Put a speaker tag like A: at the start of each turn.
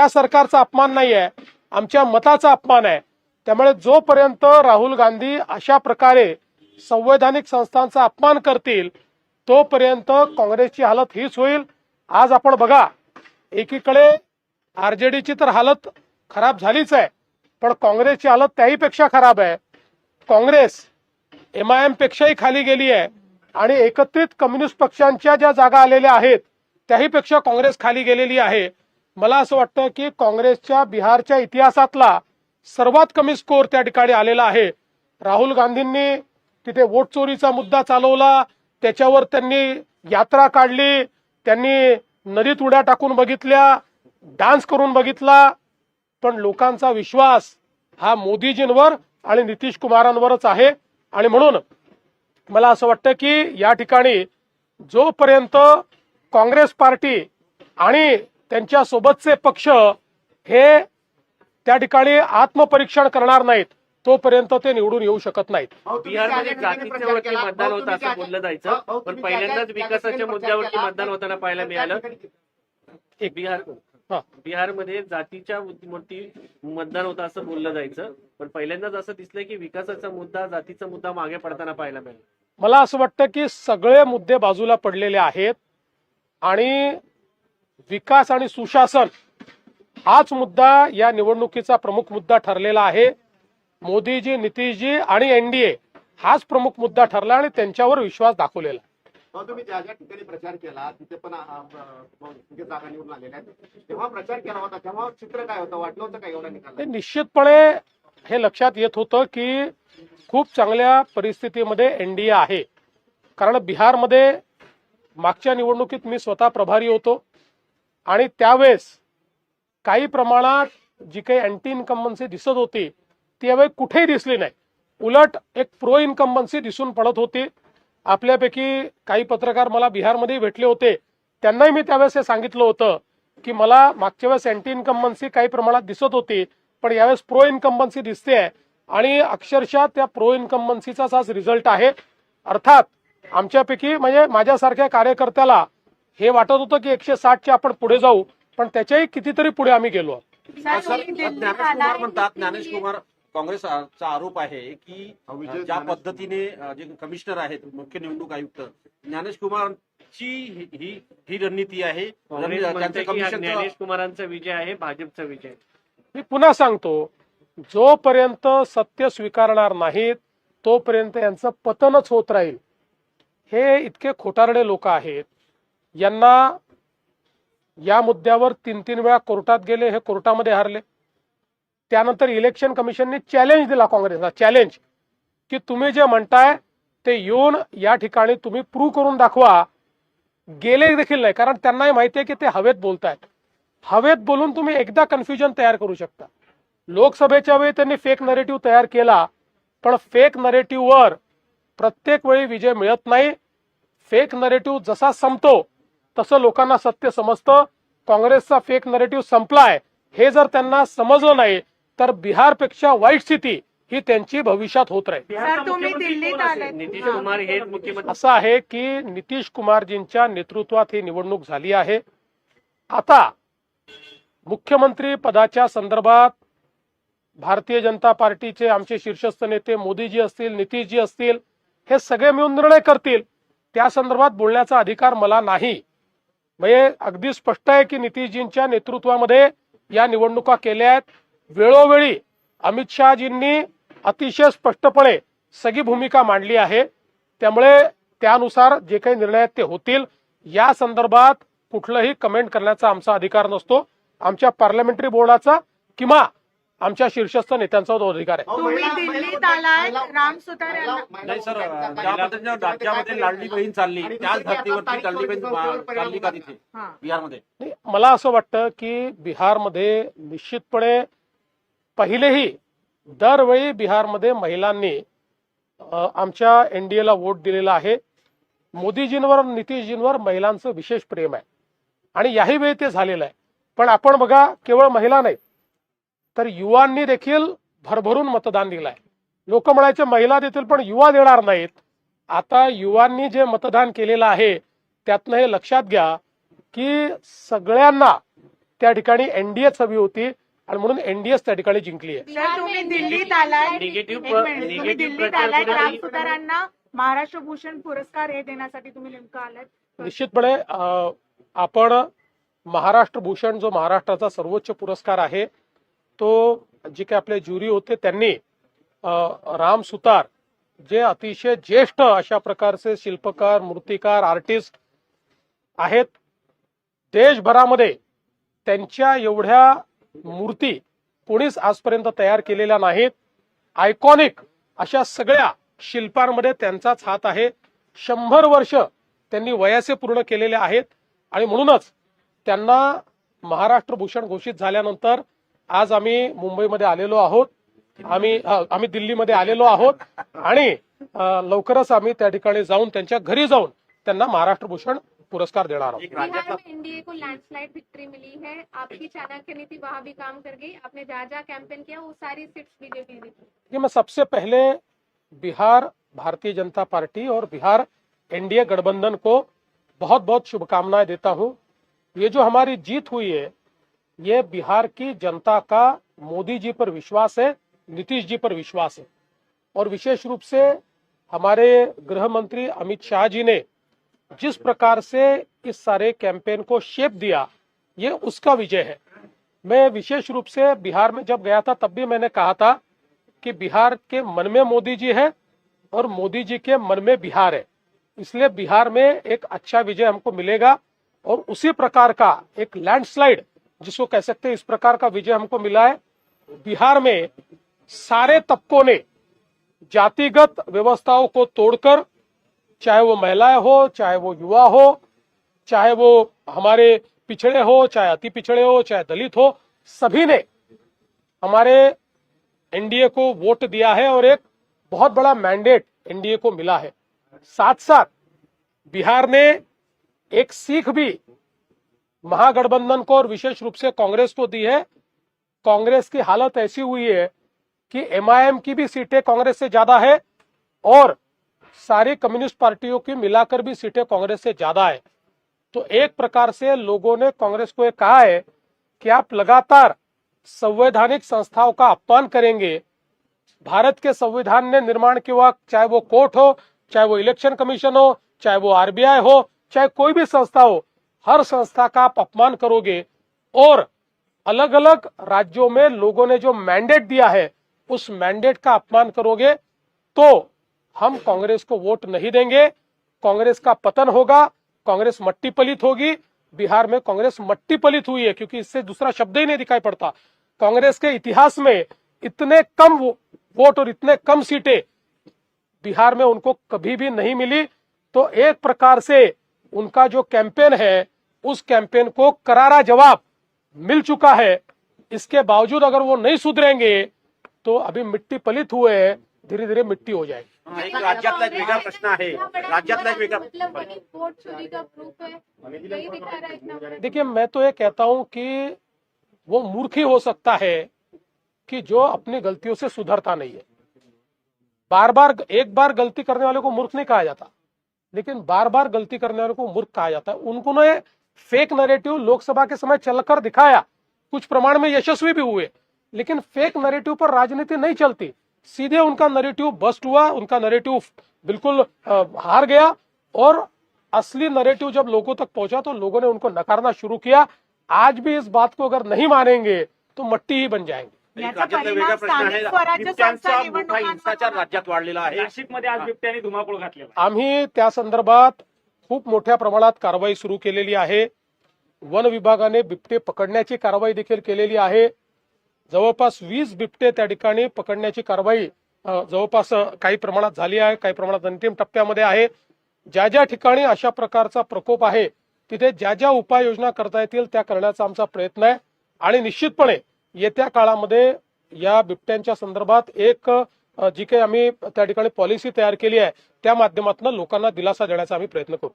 A: या सरकारचा अपमान नाही आहे आमच्या मताचा अपमान आहे. त्यामुळे जोपर्यंत राहुल गांधी अशा प्रकारे संवैधानिक संस्थांचा अपमान करतील तोपर्यंत काँग्रेसची हालत हीच होईल. आज आपण बघा एकीकडे आरजेडीची तर हालत खराब झालीच आहे पण काँग्रेसची हालत त्याहीपेक्षा खराब आहे. काँग्रेस एम आय एम पेक्षाही खाली गेली आहे आणि एकत्रित कम्युनिस्ट पक्षांच्या ज्या जागा आलेल्या आहेत त्याहीपेक्षा काँग्रेस खाली गेलेली आहे. मला असं वाटतं की काँग्रेसच्या बिहारच्या इतिहासातला सर्वात कमी स्कोर त्या ठिकाणी आलेला आहे. राहुल गांधींनी तिथे वोट चोरीचा मुद्दा चालवला त्याच्यावर त्यांनी यात्रा काढली त्यांनी नदीत उड्या टाकून बघितल्या डान्स करून बघितला. पण लोकांचा विश्वास हा मोदीजींवर आणि नितीश कुमारांवरच आहे. आणि म्हणून मला असं वाटतं की या ठिकाणी जोपर्यंत काँग्रेस पार्टी आणि त्यांच्या सोबतचे पक्ष हे त्या ठिकाणी आत्मपरीक्षण करणार नाहीत तोपर्यंत ते निवडून येऊ शकत नाहीत.
B: बिहारमध्ये जातीच्या वरती मतदान होतं असं बोललं जायचं. पण पहिल्यांदाच विकासाच्या मुद्द्यावरती मतदान होताना पाहायला मिळालं.
A: एक
B: बिहार. बिहारमध्ये जातीच्या वरती मतदान होतं असं बोललं जायचं. पण पहिल्यांदाच असं दिसलंय की विकासाचा मुद्दा जातीचा मुद्दा मागे पडताना पाहायला मिळाला.
A: मला असं वाटतं की सगळे मुद्दे बाजूला पडलेले आहेत आणि विकास आणि सुशासन हाच मुद्दा या निवडणुकीचा प्रमुख मुद्दा ठरलेला आहे. मोदीजी नितीशजी आणि एनडीए हाच प्रमुख मुद्दा ठरला आणि त्यांच्यावर विश्वास दाखवलेला.
C: तुम्ही ज्या ज्या ठिकाणी प्रचार केला तिथे पण जागा निवडून आलेल्या आहेत. तेव्हा प्रचार केला होता तेव्हा चित्र काय होतं? वाटलं होतं काय एवढा निकाल?
A: निश्चितपणे हे लक्षात येत होतं की खूप चांगल्या परिस्थितीमध्ये एनडीए आहे. कारण बिहारमध्ये मागच्या निवडणुकीत मी स्वतः प्रभारी होतो. आणि त्यावेळेस काही प्रमाणात जी काही अँटी इन्कम्बन्सी दिसत होती ती यावेळी कुठेही दिसली नाही. उलट एक प्रो इन्कम्बन्सी दिसून पडत होती. आपल्यापैकी काही पत्रकार मला बिहारमध्ये भेटले होते. त्यांनाही मी त्यावेळेस हे सांगितलं होतं की मला मागच्या वेळेस अँटी इन्कम्बन्सी काही प्रमाणात दिसत होती पण यावेळेस प्रो इन्कम्बन्सी दिसते आहे. आणि अक्षरशः त्या प्रो इन्कम्बन्सीचाच आज रिझल्ट आहे. अर्थात आमच्यापैकी म्हणजे माझ्यासारख्या कार्यकर्त्याला हे वाटत होतं की एकशे साठच्या आपण पुढे जाऊ पण त्याच्याही कितीतरी पुढे आम्ही गेलो
D: ज्ञानेश. कुमार म्हणतात ज्ञानेश कुमार काँग्रेसचा आरोप आहे की ज्या पद्धतीने जे कमिशनर आहेत मुख्य निवडणूक आयुक्त ज्ञानेश कुमारची ही ही ही रणनीती आहे.
B: ज्ञानेश कुमारांचा विजय आहे भाजपचा विजय
A: मी पुन्हा सांगतो जोपर्यंत सत्य स्वीकारणार नाहीत तोपर्यंत यांचं पतनच होत राहील. हे इतके खोटारडे लोक आहेत यांना या मुद्द्यावर तीन तीन वेळा कोर्टात गेले हे कोर्टामध्ये हारले. त्यानंतर इलेक्शन कमिशनने चॅलेंज दिला काँग्रेसला. चॅलेंज की तुम्ही जे म्हणताय ते येऊन या ठिकाणी तुम्ही प्रूव्ह करून दाखवा. गेले देखील नाही. कारण त्यांनाही माहिती आहे की ते हवेत बोलतायत. हवेत बोलून तुम्ही एकदा कन्फ्युजन तयार करू शकता. लोकसभेच्या वेळी त्यांनी फेक नरेटिव्ह तयार केला. पण फेक नरेटिव्हवर प्रत्येक वेळी विजय मिळत नाही. फेक नरेटिव्ह जसा संपतो तसं लोकांना सत्य समजतं. काँग्रेसचा फेक नरेटिव्ह संपलाय. हे जर त्यांना समजलं नाही तर बिहारपेक्षा वाईट स्थिती ही त्यांची भविष्यात होत राहील. असं आहे की नितीश कुमारजींच्या नेतृत्वात ही निवडणूक झाली आहे. आता मुख्यमंत्री पदाच्या संदर्भात भारतीय जनता पार्टीचे आमचे शीर्षस्थ नेते मोदीजी असतील नितीशजी असतील हे सगळे मिळून निर्णय करतील. त्या संदर्भात बोलण्याचा अधिकार मला नाही. म्हणजे अगदी स्पष्ट आहे की नितीशजींच्या नेतृत्वामध्ये या निवडणुका केल्या आहेत. वेळोवेळी अमित शहाजींनी अतिशय स्पष्टपणे सगळी भूमिका मांडली आहे. त्यामुळे त्यानुसार जे काही निर्णय आहेत ते होतील. या संदर्भात कुठलंही कमेंट करण्याचा आमचा अधिकार नसतो. आमच्या पार्लमेंटरी बोर्डाचा किंवा आमच्या शीर्षस्थ नेत्यांचा तो अधिकार आहे.
E: तुम्ही दिल्लीत आलाय राम सुतार यांना.
D: नाही सर ज्या पद्धतीने राज्यामध्ये लाडली बहीण चालली त्याच धर्तीवरती लाडली बहीण मा- चालली का तिथे?
E: हा.
D: बिहारमध्ये.
A: नाही, मला असं वाटतं की बिहारमध्ये निश्चितपणे पहिलेही दरवेळी बिहारमध्ये महिलांनी अ, आमच्या एनडीएला वोट दिलेला आहे. मोदीजींवर नितीशजींवर महिलांचं विशेष प्रेम आहे. आणि याही वेळी ते झालेलं आहे. पण आपण बघा केवळ महिला नाही तर युवांनी देखील भरभरून मतदान दिलं आहे लोक म्हणायचे महिला देतील पण युवा देणार नाहीत. आता युवांनी जे मतदान केलेलं आहे त्यातनं हे लक्षात घ्या की सगळ्यांना त्या ठिकाणी एनडीएच हवी होती आणि म्हणून एनडीएच त्या ठिकाणी जिंकली आहे
E: सर तुम्ही दिल्लीत आलाय. दिल्लीत आलाय. राम सुतारांना महाराष्ट्र भूषण पुरस्कार हे देण्यासाठी तुम्ही नेमकं आलाय.
A: निश्चितपणे आपण महाराष्ट्र भूषण जो महाराष्ट्राचा सर्वोच्च पुरस्कार आहे तो जे काही आपले ज्युरी होते त्यांनी राम सुतार जे अतिशय ज्येष्ठ अशा प्रकारचे शिल्पकार मूर्तिकार आर्टिस्ट आहेत देशभरामध्ये त्यांच्या एवढ्या मूर्ती कोणीच आजपर्यंत तयार केलेल्या नाहीत. आयकॉनिक अशा सगळ्या शिल्पांमध्ये त्यांचाच हात आहे. शंभर वर्ष त्यांनी वयाचे पूर्ण केलेले आहेत आणि म्हणूनच त्यांना महाराष्ट्र भूषण घोषित झाल्यानंतर आज आम्ही मुंबईमध्ये आलेलो आहोत. आम्ही आम्ही दिल्लीमध्ये आलेलो आहोत. आणि लवकरच आम्ही त्या ठिकाणी जाऊन त्यांच्या घरी जाऊन त्यांना महाराष्ट्र भूषण पुरस्कार देणार आहोत.
F: एनडीए को लैंडस्लाइड विक्ट्री मिली है. आपकी चाणक्य नीति वहाँ भी काम कर गई. आपने जहाँ जहाँ कैंपेन किया वो सारी सीट्स बीजेपी ने
A: मैं सबसे पहले बिहार भारतीय जनता पार्टी और बिहार एनडीए गठबंधन को बहुत बहुत शुभकामनाएँ देता हूँ। ये जो हमारी जीत हुई है ये बिहार की जनता का मोदी जी पर विश्वास है, नीतीश जी पर विश्वास है। और विशेष रूप से हमारे गृह मंत्री अमित शाह जी ने जिस प्रकार से इस सारे कैंपेन को शेप दिया, ये उसका विजय है। मैं विशेष रूप से बिहार में जब गया था, तब भी मैंने कहा था कि बिहार के मन में मोदी जी है और मोदी जी के मन में बिहार है। इसलिए बिहार में एक अच्छा विजय हमको मिलेगा और उसी प्रकार का एक लैंडस्लाइड जिसको कह सकते हैं इस प्रकार का विजय हमको मिला है। बिहार में सारे तबकों ने जातिगत व्यवस्थाओं को तोड़कर, चाहे वो महिलाएँ हो, चाहे वो युवा हो, चाहे वो हमारे पिछड़े हो, चाहे अति पिछड़े हो, चाहे दलित हो, सभी ने हमारे एनडीए को वोट दिया है और एक बहुत बड़ा मैंडेट एनडीए को मिला है। साथ साथ बिहार ने एक सीख भी महागठबंधन को और विशेष रूप से कांग्रेस को दी है। कांग्रेस की हालत ऐसी हुई है कि एमआईएम की भी सीटें कांग्रेस से ज़्यादा है और सारी कम्युनिस्ट पार्टियों की मिलाकर भी सीटें कांग्रेस से ज़्यादा है। तो एक प्रकार से लोगों ने कांग्रेस को ये कहा है कि आप लगातार संवैधानिक संस्थाओं का अपमान करेंगे। भारत के संविधान ने निर्माण किया चाहे वो कोर्ट हो, चाहे वो इलेक्शन कमीशन हो, चाहे वो आरबीआई हो, चाहे कोई भी संस्था हो हर संस्था का आप अपमान करोगे और अलग अलग राज्यों में लोगों ने जो मैंडेट दिया है, उस मैंडेट का अपमान करोगे तो हम कांग्रेस को वोट नहीं देंगे। कांग्रेस का पतन होगा, कांग्रेस मट्टी पलित होगी। बिहार में कांग्रेस मट्टी पलित हुई है, क्योंकि इससे दूसरा शब्द ही नहीं दिखाई पड़ता। कांग्रेस के इतिहास में इतने कम वोट और इतने कम सीटें बिहार में उनको कभी भी नहीं मिली। तो एक प्रकार से उनका जो कैंपेन है उस कैंपेन को करारा जवाब मिल चुका है। इसके बावजूद अगर वो नहीं सुधरेंगे तो अभी मिट्टी पलित हुए हैं धीरे धीरे मिट्टी हो जाएगी।
D: हा, राज्यातला एक वेगळा प्रश्न आहे। राज्यातला एक वेगळा
F: मतलब
A: देखिए मैं तो ये कहता हूँ कि वो मूर्ख ही हो सकता है कि जो अपनी गलतियों से सुधरता नहीं है। बार बार एक बार गलती करने वाले को मूर्ख नहीं कहा जाता। लेकिन बार बार गलती करने वाले को मूर्ख कहा जाता है। उनको ने फेक नरेटिव लोकसभा के समय चलकर दिखाया। कुछ प्रमाण में यशस्वी भी हुए, लेकिन फेक नरेटिव पर राजनीति नहीं चलती। सीधे उनका नरेटिव बस्ट हुआ, उनका नरेटिव बिल्कुल हार गया और असली नरेटिव जब लोगों तक पहुँचा तो लोगों ने उनको नकारना शुरू किया। आज भी इस बात को अगर नहीं मानेंगे तो मट्टी ही बन जाएँगे।
E: याचा
D: राज्यातला वेगळा
E: परिणाम
D: प्रश्न आहे.
E: स्थानिक स्वराज्य
D: बिबट्यांचा
E: संस्था
D: मोठा हिंसाचार
E: निवडणुकांवर
D: राज्यात वाढलेला आहे.
G: नाशिकमध्ये आज बिबट्याने धुमाकूळ घातलेला
A: आम्ही त्या संदर्भात खूप मोठ्या प्रमाणात कारवाई सुरू केलेली आहे. वन विभागाने बिबटे पकडण्याची कारवाई देखील केलेली आहे. जवळपास वीस बिबटे त्या ठिकाणी पकडण्याची कारवाई अ, जवळपास अ, काही प्रमाणात झाली आहे काही प्रमाणात अंतिम टप्प्यामध्ये आहे. ज्या ज्या ठिकाणी अशा प्रकारचा प्रकोप आहे तिथे ज्या ज्या उपाययोजना करता येतील त्या करण्याचा आमचा प्रयत्न आहे. आणि निश्चितपणे येत्या काळामध्ये या बिबट्यांच्या संदर्भात एक जी काही आम्ही त्या ठिकाणी पॉलिसी तयार केली आहे त्या माध्यमातून लोकांना दिलासा देण्याचा आम्ही प्रयत्न करू.